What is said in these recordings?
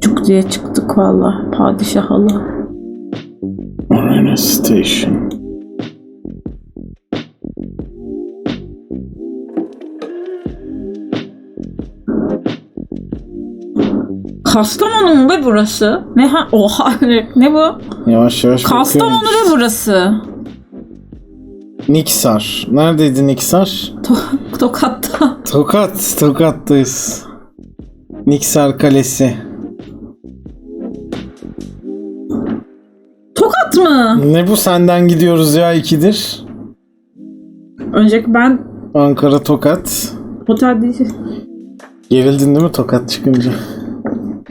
Cuk diye çıktık valla. Padişah Allah. Arena Station. Kastamonu mu be burası? Ne ha? Oha ne bu? Yavaş yavaş Kastamonu bakıyorum. be burası. Niksar. Neredeydi Niksar? To- Tokat'ta. Tokat. Tokat'tayız. Niksar Kalesi. Tokat mı? Ne bu senden gidiyoruz ya ikidir. Önceki ben Ankara Tokat. otel değil. Gerildin değil mi Tokat çıkınca?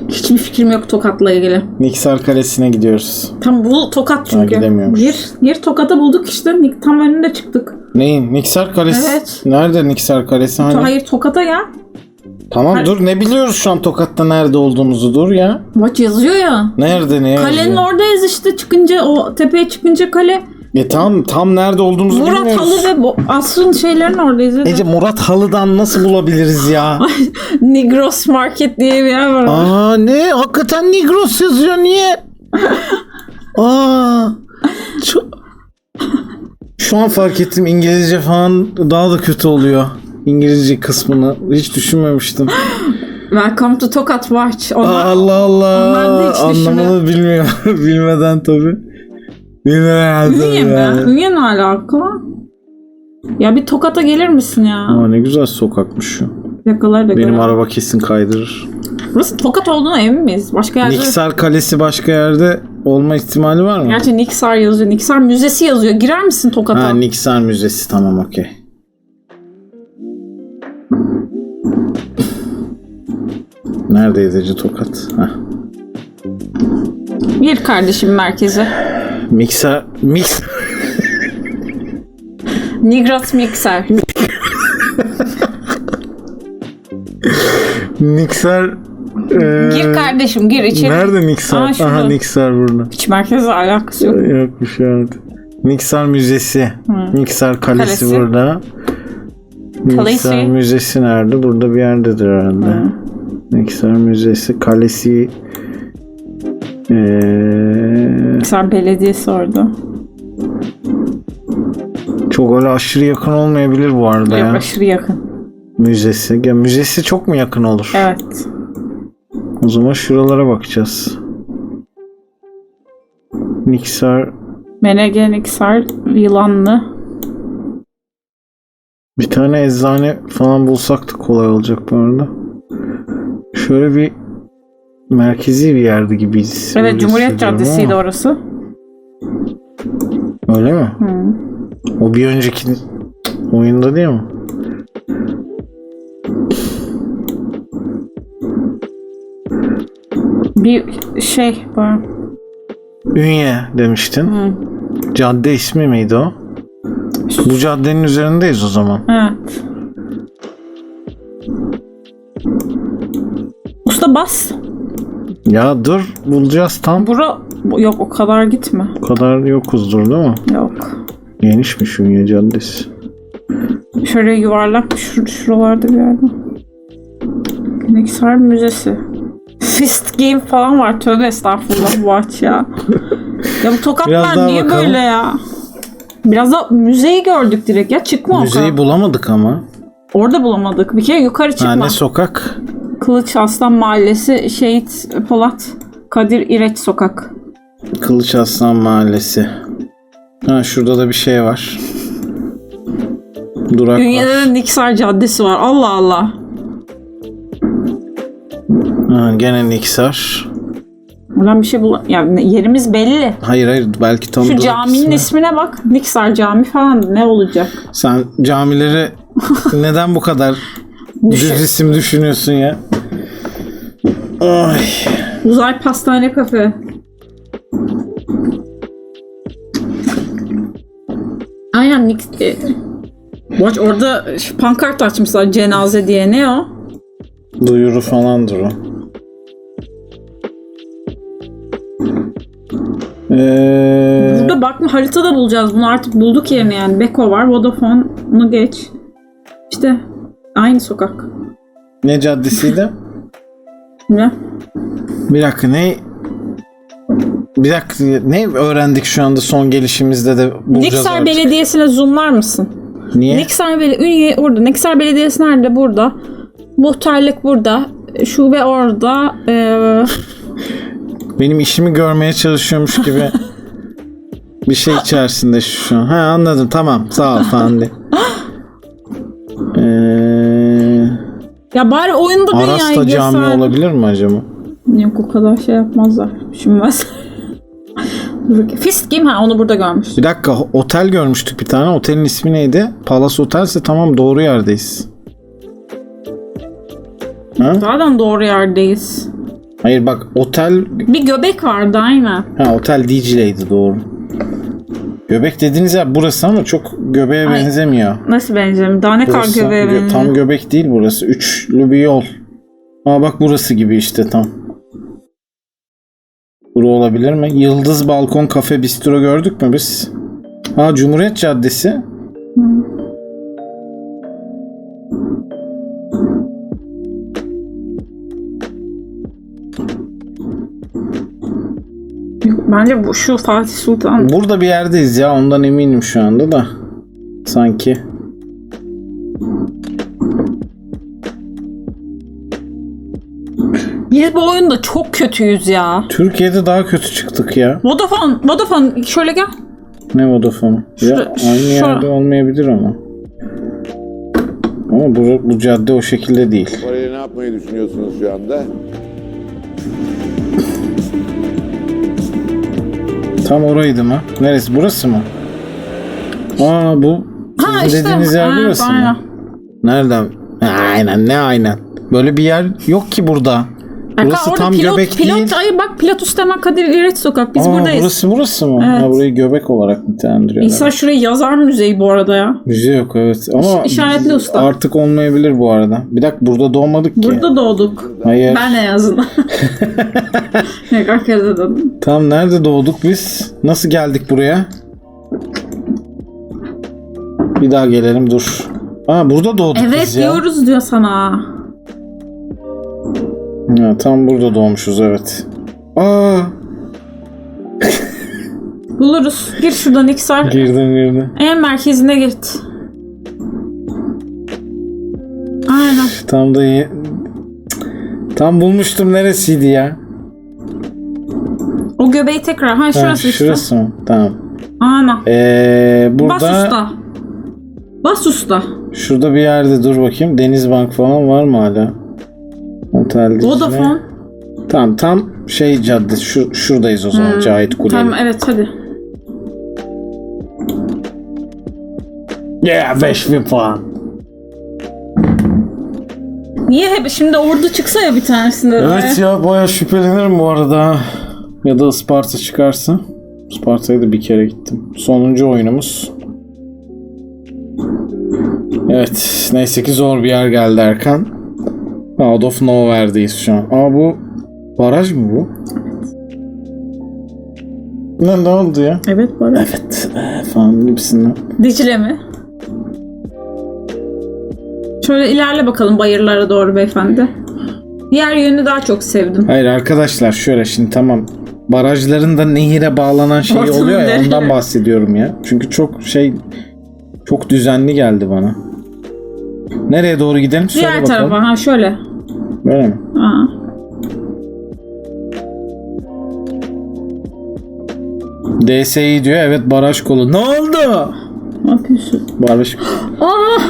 Hiçbir fikrim yok Tokat'la ilgili. Niksar Kalesi'ne gidiyoruz. Tam bu Tokat çünkü. gidemiyormuş. Gir, bulduk işte. Tam önünde çıktık. Neyin? Niksar Kalesi. Evet. Nerede Niksar Kalesi? Hani? Hayır Tokat'a ya. Tamam dur ne biliyoruz şu an Tokat'ta nerede olduğumuzu dur ya. Bak yazıyor ya. Nerede ne yazıyor? Kalenin oradayız işte çıkınca o tepeye çıkınca kale. E tam tam nerede olduğumuzu Murat bilmiyoruz. Halı ve bu asrın şeylerin oradayız. Ece Murat Halı'dan nasıl bulabiliriz ya? Negros Market diye bir yer var. Aa ne? Hakikaten Negros yazıyor niye? Aa. Şu, şu an fark ettim İngilizce falan daha da kötü oluyor. İngilizce kısmını hiç düşünmemiştim. Welcome to Tokat Watch. Onlar, Allah onlar da Allah. hiç Anlamını bilmiyor. Bilmeden tabii. Mi? tabii. Ünye ne alaka? Ya bir Tokat'a gelir misin ya? Aa, ne güzel sokakmış şu. Plakaları da Benim araba kesin kaydırır. Burası Tokat olduğuna emin miyiz? Başka yerde... Niksar Kalesi başka yerde olma ihtimali var mı? Gerçi Niksar yazıyor. Niksar Müzesi yazıyor. Girer misin Tokat'a? Ha Niksar Müzesi tamam okey. Neredeydi Ece Tokat? Heh. Gir kardeşim merkeze. Mikser... Mix... Nigrat Mikser. Niksar... eee, Gir kardeşim gir içeri. Nerede Niksar? Aa, şurada. Aha Niksar burada. Hiç merkezle alakası yok. Yokmuş evet. Niksar Müzesi. Niksar Kalesi, Kalesi. burada. Kalesi. Müzesi nerede? Burada bir yerdedir herhalde. Niksar Müzesi. Kalesi... Eee Niksar Belediyesi orada. çok öyle aşırı yakın olmayabilir bu arada Yok, ya. aşırı yakın. Müzesi. Ya müzesi çok mu yakın olur? Evet. O zaman şuralara bakacağız. Niksar Menege Niksar Yılanlı. bir tane eczane falan bulsak da kolay olacak bu arada. Şöyle bir merkezi bir yerde gibiyiz. Evet Öyle Cumhuriyet Caddesi'ydi ama. orası. Öyle mi? Hı. O bir önceki oyunda değil mi? Bir şey var. Ünye demiştin. Hı. Cadde ismi miydi o? Bu caddenin üzerindeyiz o zaman. Evet. Usta bas. Ya dur bulacağız tam. Bura bu- yok o kadar gitme. Bu kadar yokuzdur değil mi? Yok. Genişmiş Ünye Caddesi. Şöyle yuvarlak şur şuralarda bir yerde. Niksar Müzesi. Fist Game falan var. Tövbe estağfurullah Watch ya. ya bu tokatlar niye bakalım. böyle ya? Biraz da müzeyi gördük direkt ya. Çıkma o Müzeyi bulamadık ama. Orada bulamadık. Bir kere yukarı çıkma. Ha, ne sokak? Kılıç Aslan Mahallesi Şehit Polat Kadir İreç Sokak. Kılıç Aslan Mahallesi. Ha şurada da bir şey var. Durak Ünye'de var. Niksar Caddesi var. Allah Allah. Ha, gene Niksar. Buradan bir şey bul... Yani yerimiz belli. Hayır hayır belki tam Şu caminin ismi. ismine bak. Niksar Cami falan ne olacak? Sen camileri neden bu kadar düz isim düşünüyorsun ya? Ay. Uzay Pastane Kafe. Aynen Nik... E, Watch orada şu pankart açmışlar cenaze diye. Ne o? Duyuru falandır o. Ee, Burada bakma haritada bulacağız bunu artık bulduk yerini yani. Beko var, Vodafone'unu geç. İşte aynı sokak. Ne caddesiydi? Ne? Bir dakika ne? Bir dakika ne öğrendik şu anda son gelişimizde de bulacağız Niksar artık. Belediyesi'ne zoomlar mısın? Niye? Niksar Beli Ünye orada. Niksar Belediyesi nerede? Burada. Muhtarlık burada. Şube orada. Ee, Benim işimi görmeye çalışıyormuş gibi bir şey içerisinde şu an. Ha anladım tamam sağ ol falan de. Ya bari oyunda dünyayı Arasta cami göster. olabilir mi acaba? Yok o kadar şey yapmazlar. Düşünmez. Fist kim? Ha onu burada görmüş. Bir dakika otel görmüştük bir tane. Otelin ismi neydi? Palace Otel'se tamam doğru yerdeyiz. Ha? Zaten doğru yerdeyiz. Hayır bak otel Bir göbek vardı aynen. ha otel DJ'ydi doğru. Göbek dediğiniz yer burası ama çok göbeğe Ay. benzemiyor. Nasıl benzemiyor? Daha ne kadar Burası göbeğe gö- benziyor. tam göbek değil burası. Üçlü bir yol. Aa bak burası gibi işte tam. Bura olabilir mi? Yıldız Balkon Kafe Bistro gördük mü biz? Ha Cumhuriyet Caddesi. Yok, Bence bu şu Fatih Sultan. Burada bir yerdeyiz ya ondan eminim şu anda da. Sanki. Biz bu oyunda çok kötüyüz ya. Türkiye'de daha kötü çıktık ya. Vodafone, Vodafone şöyle gel. Ne Vodafone? Ya Şura- aynı şura- yerde olmayabilir ama. Ama bu, bu cadde o şekilde değil. Parayla ne yapmayı düşünüyorsunuz şu anda? Tam oraydı mı? Neresi? Burası mı? Aa bu Ha sizin işte. dediğiniz yer Evet, burası aynen. mı? Nereden? Ha, Aynen ne aynen. Böyle bir yer yok ki burada. Burası Bak, orada tam pilot, göbek pilot, değil. Hayır bak Pilot Üstemen Kadir İret Sokak. Biz Aa, buradayız. Burası burası mı? Evet. Ha, burayı göbek olarak nitelendiriyorlar. İnsan şurayı yazar müzeyi bu arada ya. Müze yok evet ama İşaretli usta. artık olmayabilir bu arada. Bir dakika burada doğmadık ki. Burada doğduk. Hayır. Ben en azından. Yok arkada doğdum. Tam nerede doğduk biz? Nasıl geldik buraya? Bir daha gelelim dur. Aa burada doğduk Evet biz ya. diyoruz diyor sana. Ha, tam burada doğmuşuz evet. Aa Buluruz. Gir şuradan Niksar. girdim girdim. En merkezine git. Aynen. Tam da iyi. Tam bulmuştum neresiydi ya? O göbeği tekrar. Ha Ha, şurası işte. şurası mı? Tamam. Aynen. Ee, Bas burada usta. Bas usta. şurada bir yerde dur bakayım. Denizbank falan var mı hala? Otel. Vodafone. Tamam tam şey caddesi şu, şuradayız o zaman Cahit Kuleli. Hmm. Tamam evet hadi. Yeah 5000 puan. Niye hep şimdi ordu çıksa ya bir tanesinde. Evet ya baya şüphelenirim bu arada. Ya da Isparta çıkarsa. Isparta'ya da bir kere gittim. Sonuncu oyunumuz. Evet. Neyse ki zor bir yer geldi Erkan. Out of Nowhere'deyiz şu an. Aa bu baraj mı bu? Ne, ne oldu ya? Evet var. Evet. e, falan gibisinden. Dicle mi? Şöyle ilerle bakalım bayırlara doğru beyefendi. Diğer yönünü daha çok sevdim. Hayır arkadaşlar şöyle şimdi tamam. Barajların da nehire bağlanan şey Ortamın oluyor ya ondan bahsediyorum ya. Çünkü çok şey çok düzenli geldi bana. Nereye doğru gidelim? Söyle Diğer bakalım. tarafa ha şöyle. Böyle mi? Ha. DSİ diyor evet baraj kolu. Ne oldu? Ne yapıyorsun? Baraj Aa!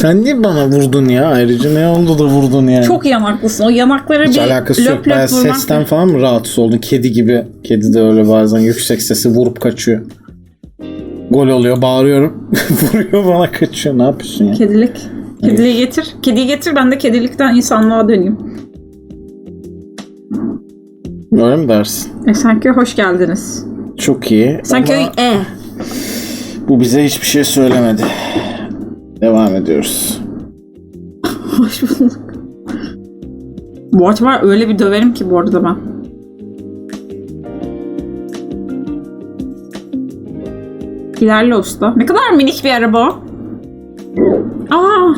Sen niye bana vurdun ya? Ayrıca ne oldu da vurdun yani? Çok yanaklısın. O yanaklara Hiç bir alakası yok. löp Ben löp vurmak. sesten falan mı rahatsız oldun? Kedi gibi. Kedi de öyle bazen yüksek sesi vurup kaçıyor. Gol oluyor, bağırıyorum. Vuruyor bana kaçıyor. Ne yapıyorsun ya? Kedilik. Kediliği getir. Kediyi getir ben de kedilikten insanlığa döneyim. Öyle mi dersin? Esenköy hoş geldiniz. Çok iyi. Esenköy Ama E. bu bize hiçbir şey söylemedi. Devam ediyoruz. Hoş bulduk. Bu var öyle bir döverim ki bu arada ben. İlerle usta. Ne kadar minik bir araba. Aa.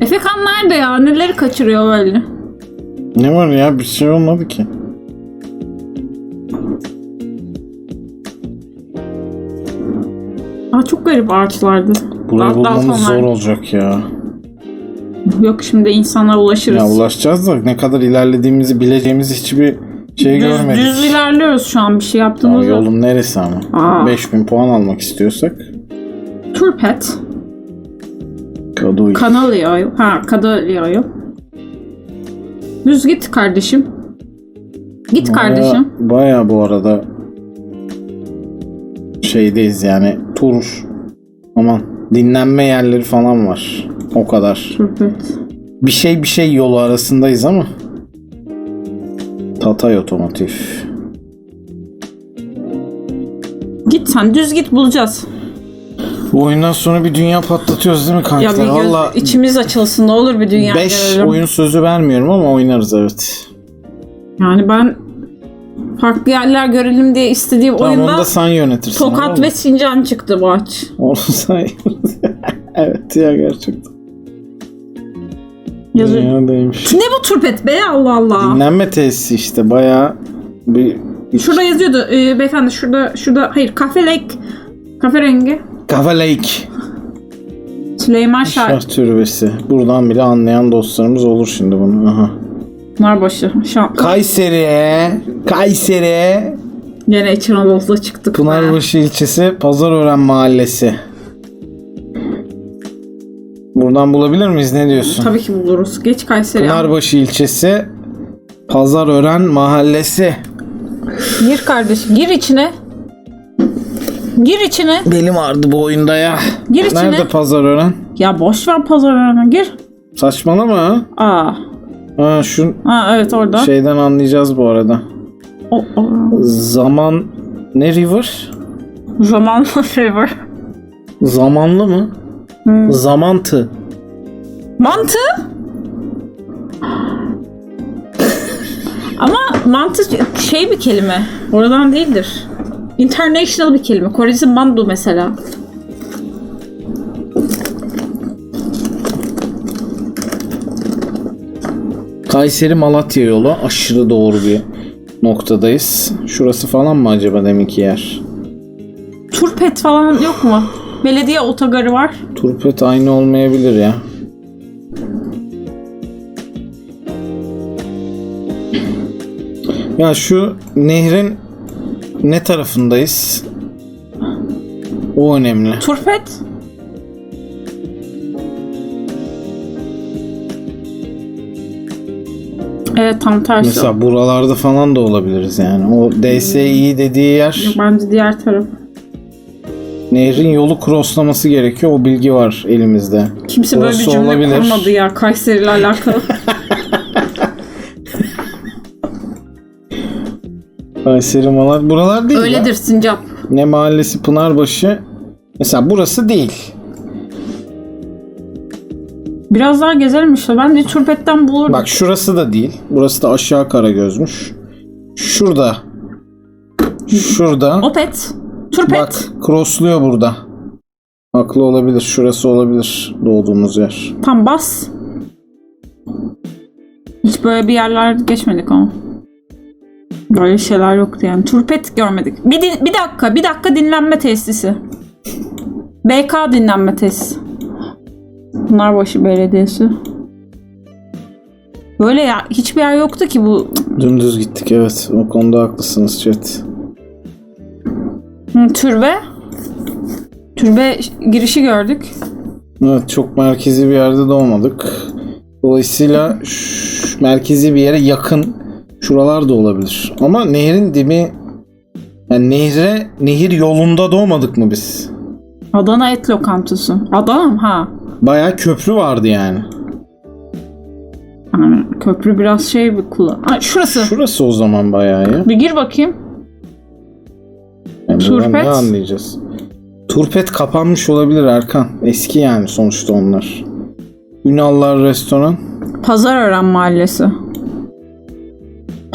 Efekan nerede ya? Neleri kaçırıyor böyle? Ne var ya? Bir şey olmadı ki. Garip ağaçlardı. Burayı Dal- bulmamız Daltonlar. zor olacak ya. Yok şimdi insanlara ulaşırız. Ya ulaşacağız da ne kadar ilerlediğimizi bileceğimiz hiçbir şey düz, görmedik. düz ilerliyoruz şu an bir şey Ya yaptığımız yok. yolun neresi ama? Aa. 5000 puan almak istiyorsak. Turpet. Kadıoy. Kanalıyor. Ha kanalıyor. Düz git kardeşim. Git kardeşim. Baya, baya bu arada şeydeyiz yani tur aman dinlenme yerleri falan var. O kadar. Bir şey bir şey yolu arasındayız ama. Tatay Otomotiv. Git sen düz git bulacağız. Bu oyundan sonra bir dünya patlatıyoruz değil mi Ya kankiler? bir göz, Valla içimiz açılsın ne olur bir dünya 5 görelim. oyun sözü vermiyorum ama oynarız evet. Yani ben farklı yerler görelim diye istediğim Tamam oyunda onu da sen yönetirsin. Tokat ve Sincan çıktı bu aç. Onu sen Evet ya gerçekten. Yazıyor. Dünyadaymış. Ne bu turpet be Allah Allah. Dinlenme tesisi işte bayağı bir Şurada yazıyordu e, beyefendi şurada şurada hayır kafe lake kafe rengi Kafa Lake Süleyman Şah Şah Türbesi. Buradan bile anlayan dostlarımız olur şimdi bunu. Aha. Pınarbaşı Şah Kayseri, Kayseri, Gene Anadolu'da çıktık. Pınarbaşı ilçesi Pazarören Mahallesi. Buradan bulabilir miyiz? Ne diyorsun? Tabii ki buluruz. Geç Kayseri. Pınarbaşı ilçesi Pazarören Mahallesi. Gir kardeş. Gir içine. Gir içine. Belim ağrıdı bu oyunda ya. Gir içine. Nerede Pazarören? Ya boş ver pazar önüne. Gir. Saçmalama. Aa. Ha şu Ha evet orada. şeyden anlayacağız bu arada. O, o. Zaman ne river? Zamanlı River. Zamanlı mı? Hmm. Zamantı. Mantı. Ama mantı şey bir kelime. Oradan değildir. International bir kelime. Korece mandu mesela. Kayseri Malatya yolu aşırı doğru bir noktadayız. Şurası falan mı acaba deminki yer? Turpet falan yok mu? Belediye otogarı var. Turpet aynı olmayabilir ya. Ya şu nehrin ne tarafındayız? O önemli. Turpet. Evet tam tersi. Mesela buralarda falan da olabiliriz yani. O DSİ dediği yer Bence diğer taraf. nehrin yolu crosslaması gerekiyor. O bilgi var elimizde. Kimse böyle bir cümle olabilir. kurmadı ya Kayseri ile alakalı. Kayseri Malatya. Buralar değil ya. Öyledir Sincap. Ne mahallesi Pınarbaşı. Mesela burası değil. Biraz daha gezelim işte. Ben de Turpet'ten bulurum. Bak şurası da değil. Burası da aşağı Karagöz'müş. Şurada. Şurada. Opet. Turpet. Bak crossluyor burada. Haklı olabilir. Şurası olabilir doğduğumuz yer. Tam bas. Hiç böyle bir yerler geçmedik ama. Böyle şeyler yoktu yani. Turpet görmedik. Bir, bir dakika, bir dakika dinlenme tesisi. BK dinlenme tesisi. Pınarbaşı Belediyesi. Böyle ya hiçbir yer yoktu ki bu Dümdüz gittik evet. O konuda haklısınız chat. Hı, türbe. Türbe girişi gördük. Evet çok merkezi bir yerde doğmadık. Dolayısıyla ş- merkezi bir yere yakın şuralar da olabilir. Ama nehrin dibi yani nehre nehir yolunda doğmadık mı biz? Adana et lokantası. Adana mı? Ha. Bayağı köprü vardı yani. Yani köprü biraz şey bir kullan. Ha, şurası. Şurası o zaman bayağı ya. Bir gir bakayım. Yani Turpet. ne anlayacağız? Turpet kapanmış olabilir Erkan. Eski yani sonuçta onlar. Ünallar restoran. Pazarören Mahallesi.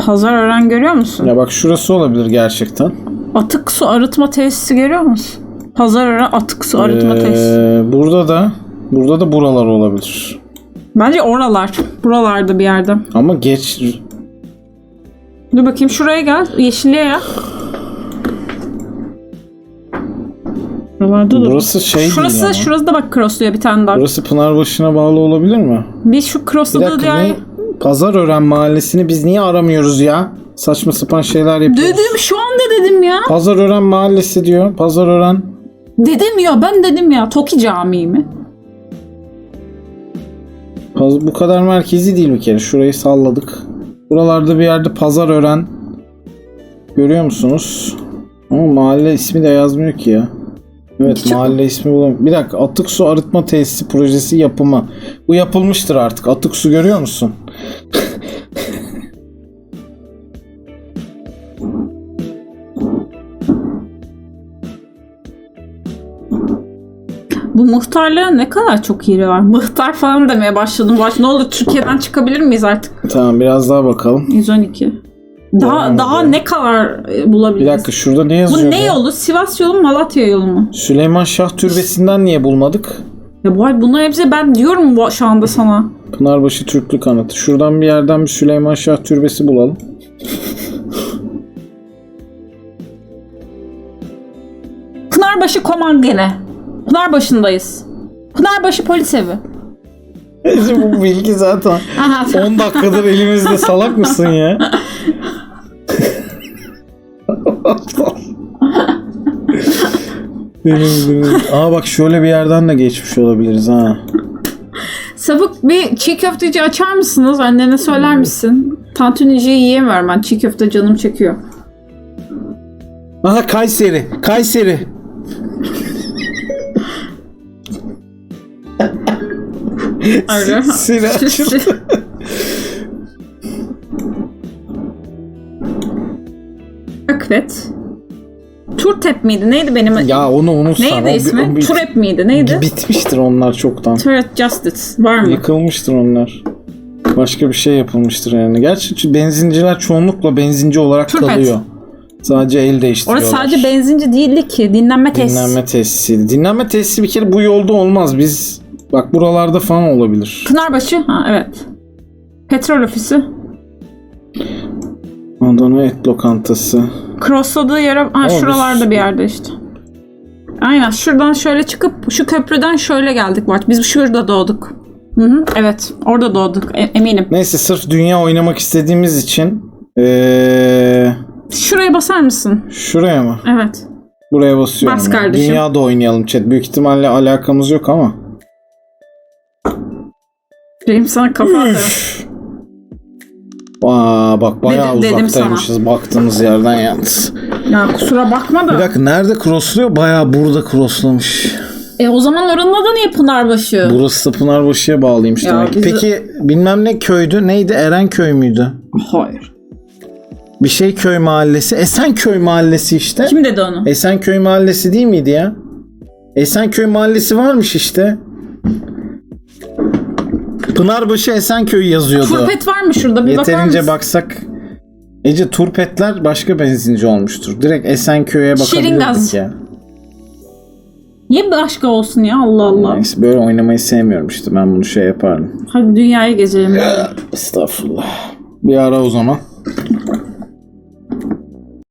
Pazarören görüyor musun? Ya bak şurası olabilir gerçekten. Atık su arıtma tesisi görüyor musun? Pazarören atık su arıtma tesisi. Ee, burada da burada da buralar olabilir. Bence oralar. Buralarda bir yerde. Ama geç Dur bakayım şuraya gel. Yeşilliğe ya. Buralarda da. burası şey değil şurası, ama. şurası da bak crossluyor bir tane daha. Burası Pınarbaşı'na bağlı olabilir mi? Bir şu dakika diğer... ne? Pazarören mahallesini biz niye aramıyoruz ya? Saçma sapan şeyler yapıyoruz. Dedim şu anda dedim ya. Pazarören mahallesi diyor. Pazarören. Dedim ya ben dedim ya. Toki Camii mi? Paz- bu kadar merkezi değil bir kere. Şurayı salladık. Buralarda bir yerde Pazarören. Görüyor musunuz? Ama mahalle ismi de yazmıyor ki ya. Evet Küçük mahalle ismi bulamıyorum. Bir dakika atık su arıtma tesisi projesi yapımı. Bu yapılmıştır artık. Atık su görüyor musun? Bu muhtarlara ne kadar çok hile var. Muhtar falan demeye başladım. Baş, ne olur Türkiye'den çıkabilir miyiz artık? Tamam biraz daha bakalım. 112. Daha Devam daha edelim. ne kadar e, Bir bulabiliriz? dakika şurada ne Bu yazıyor? ne be? yolu? Sivas yolu mu Malatya yolu mu? Süleyman Şah Türbesi'nden niye bulmadık? Ya bu bunlar hepsi ben diyorum bu şu anda sana. Pınarbaşı Türklük Anıtı. Şuradan bir yerden bir Süleyman Şah Türbesi bulalım. Pınarbaşı Komangene. Pınarbaşı'ndayız. Pınarbaşı polis evi. Bu bilgi zaten. Aha. 10 dakikadır elimizde salak mısın ya? benim, benim. Aa bak şöyle bir yerden de geçmiş olabiliriz ha. Sabık bir çiğ köfteci açar mısınız? Annene söyler misin? Tantuniciyi yiyemiyorum ben. Çiğ köfte canım çekiyor. Aha Kayseri. Kayseri. Öyle. Seni açıldı. Akvet. Turtep miydi? Neydi benim? Ya onu unutsan. Neydi o ismi? o Turep miydi? Neydi? Bitmiştir onlar çoktan. Turret Justice. Var mı? Yıkılmıştır onlar. Başka bir şey yapılmıştır yani. Gerçi benzinciler çoğunlukla benzinci olarak Turpet. kalıyor. Sadece el değiştiriyorlar. Orası sadece benzinci değildi ki. Dinlenme tesisi. Dinlenme tesisiydi. Dinlenme tesisi bir kere bu yolda olmaz. Biz bak buralarda falan olabilir. Pınarbaşı. Ha evet. Petrol ofisi. Adana et lokantası. Crossladığı yere... Ha biz- şuralarda bir yerde işte. Aynen şuradan şöyle çıkıp şu köprüden şöyle geldik bak. Biz şurada doğduk. Hı hı, evet orada doğduk e- eminim. Neyse sırf dünya oynamak istediğimiz için ee, Şuraya basar mısın? şuraya mı? Evet. Buraya basıyorum. Bas kardeşim. Dünyada oynayalım chat. Büyük ihtimalle alakamız yok ama. Benim sana kafa atarım. Aa bak bayağı Dedim- dedim uzaktaymışız baktığımız yerden yalnız. ya kusura bakma da. Bir dakika nerede crossluyor? Bayağı burada crosslamış. E o zaman oranın adı niye Pınarbaşı? Burası da Pınarbaşı'ya bağlıymış Ya demek. ki. bizi- Peki bilmem ne köydü. Neydi? Erenköy müydü? Hayır. Bir şey köy mahallesi. Esenköy mahallesi işte. Kim dedi onu? Esenköy mahallesi değil miydi ya? Esenköy mahallesi varmış işte. Pınarbaşı Esenköy yazıyordu. Turpet var mı şurada? Bir bakar Yeterince mısın? baksak. Ece Turpetler başka benzinci olmuştur. Direkt Esenköy'e bakabilirdik ya. Niye başka olsun ya Allah Allah. Neyse böyle oynamayı sevmiyorum işte. Ben bunu şey yapardım. Hadi dünyayı gezelim. Estağfurullah. Bir ara o zaman.